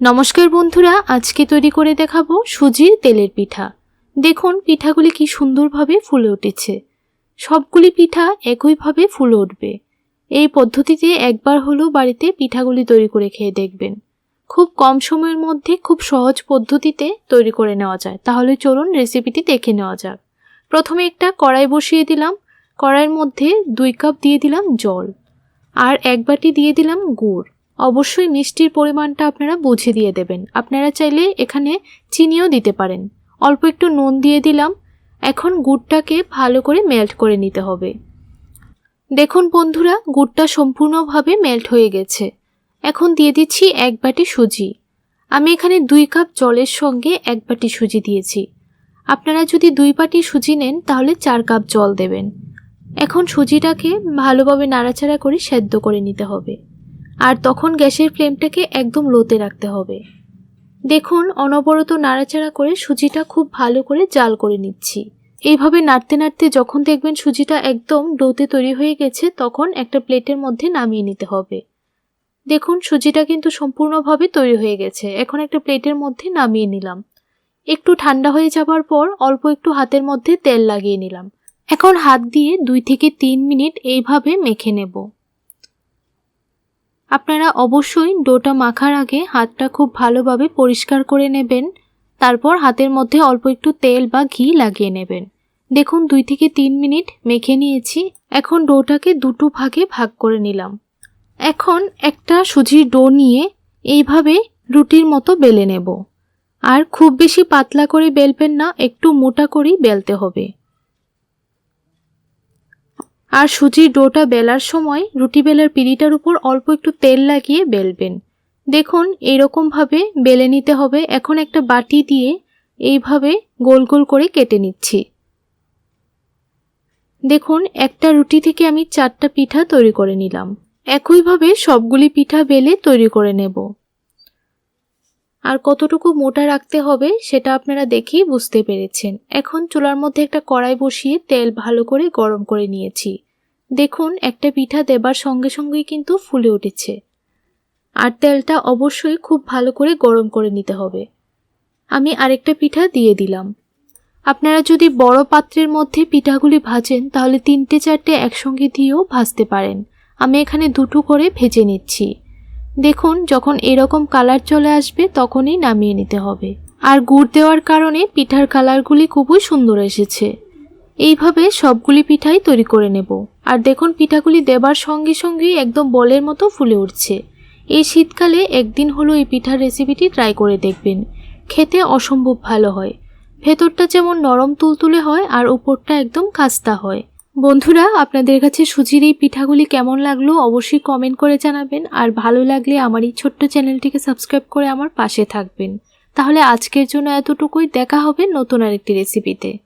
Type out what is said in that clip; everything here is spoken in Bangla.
নমস্কার বন্ধুরা, আজকে তৈরি করে দেখাবো সুজির তেলের পিঠা। দেখুন পিঠাগুলি কি সুন্দরভাবে ফুলে উঠেছে। সবগুলি পিঠা একইভাবে ফুলে উঠবে। এই পদ্ধতিতে একবার হলেও বাড়িতে পিঠাগুলি তৈরি করে খেয়ে দেখবেন। খুব কম সময়ের মধ্যে খুব সহজ পদ্ধতিতে তৈরি করে নেওয়া যায়। তাহলে চলুন রেসিপিটি দেখে নেওয়া যাক। প্রথমে একটা কড়াই বসিয়ে দিলাম। কড়াইয়ের মধ্যে দুই কাপ দিয়ে দিলাম জল। আর এক বাটি দিয়ে দিলাম গুড়। অবশ্যই মিষ্টির পরিমাণটা আপনারা বুঝে দিয়ে দেবেন। আপনারা চাইলে এখানে চিনিও দিতে পারেন। অল্প একটু নুন দিয়ে দিলাম। এখন গুড়টাকে ভালো করে মেল্ট করে নিতে হবে। দেখুন বন্ধুরা, গুড়টা সম্পূর্ণভাবে মেল্ট হয়ে গেছে। এখন দিয়ে দিচ্ছি এক বাটি সুজি। আমি এখানে দুই কাপ জলের সঙ্গে এক বাটি সুজি দিয়েছি। আপনারা যদি দুই বাটি সুজি নেন, তাহলে চার কাপ জল দেবেন। এখন সুজিটাকে ভালোভাবে নাড়াচাড়া করে সেদ্ধ করে নিতে হবে। আর তখন গ্যাসের ফ্লেমটাকে একদম লোতে রাখতে হবে। দেখুন, অনবরত নাড়াচাড়া করে সুজিটা খুব ভালো করে জাল করে নিচ্ছি। এইভাবে নাড়তে নাড়তে যখন দেখবেন সুজিটা একদম ডোতে তৈরি হয়ে গেছে, তখন একটা প্লেটের মধ্যে নামিয়ে নিতে হবে। দেখুন, সুজিটা কিন্তু সম্পূর্ণভাবে তৈরি হয়ে গেছে। এখন একটা প্লেটের মধ্যে নামিয়ে নিলাম। একটু ঠান্ডা হয়ে যাবার পর অল্প একটু হাতের মধ্যে তেল লাগিয়ে নিলাম। এখন হাত দিয়ে দুই থেকে তিন মিনিট এইভাবে মেখে নেব। আপনারা অবশ্যই ডোটা মাখার আগে হাতটা খুব ভালোভাবে পরিষ্কার করে নেবেন। তারপর হাতের মধ্যে অল্প একটু তেল বা ঘি লাগিয়ে নেবেন। দেখুন, দুই থেকে তিন মিনিট মেখে নিয়েছি। এখন ডোটাকে দুটো ভাগে ভাগ করে নিলাম। এখন একটা সুজির ডো নিয়ে এইভাবে রুটির মতো বেলে নেব। আর খুব বেশি পাতলা করে বেলবেন না, একটু মোটা করেই বেলতে হবে। আর সুজির ডোটা বেলার সময় রুটি বেলার পিড়িটার উপর অল্প একটু তেল লাগিয়ে বেলবেন। দেখুন এইরকমভাবে বেলে নিতে হবে। এখন একটা বাটি দিয়ে এইভাবে গোল গোল করে কেটে নিচ্ছি। দেখুন, একটা রুটি থেকে আমি চারটা পিঠা তৈরি করে নিলাম। একইভাবে সবগুলি পিঠা বেলে তৈরি করে নেব। আর কতটুকু মোটা রাখতে হবে সেটা আপনারা দেখেই বুঝতে পেরেছেন। এখন চুলার মধ্যে একটা কড়াই বসিয়ে তেল ভালো করে গরম করে নিয়েছি। দেখুন, একটা পিঠা দেবার সঙ্গে সঙ্গেই কিন্তু ফুলে উঠেছে। আর তেলটা অবশ্যই খুব ভালো করে গরম করে নিতে হবে। আমি আরেকটা পিঠা দিয়ে দিলাম। আপনারা যদি বড় পাত্রের মধ্যে পিঠাগুলি ভাজেন, তাহলে তিনটে চারটে একসঙ্গে দিয়েও ভাজতে পারেন। আমি এখানে দুটো করে ভেজে নিচ্ছি। দেখুন, যখন এরকম কালার চলে আসবে, তখনই নামিয়ে নিতে হবে। আর গুড় দেওয়ার কারণে পিঠার কালারগুলি খুবই সুন্দর এসেছে। এইভাবে সবগুলি পিঠাই তৈরি করে নেব। আর দেখুন, পিঠাগুলি দেবার সঙ্গে সঙ্গেই একদম বলের মতো ফুলে উঠছে। এই শীতকালে একদিন হলো এই পিঠার রেসিপিটি ট্রাই করে দেখবেন। খেতে অসম্ভব ভালো হয়। ভেতরটা যেমন নরম তুলতুলে হয় আর উপরটা একদম খাস্তা হয়। বন্ধুরা, আপনাদের কাছে সুজির এই পিঠাগুলি কেমন লাগল অবশ্যই কমেন্ট করে জানাবেন। আর ভালো লাগলে আমার এই ছোট্ট চ্যানেলটিকে সাবস্ক্রাইব করে আমার পাশে থাকবেন। তাহলে আজকের জন্য এতটুকুই। দেখা হবে নতুন আরেকটি রেসিপিতে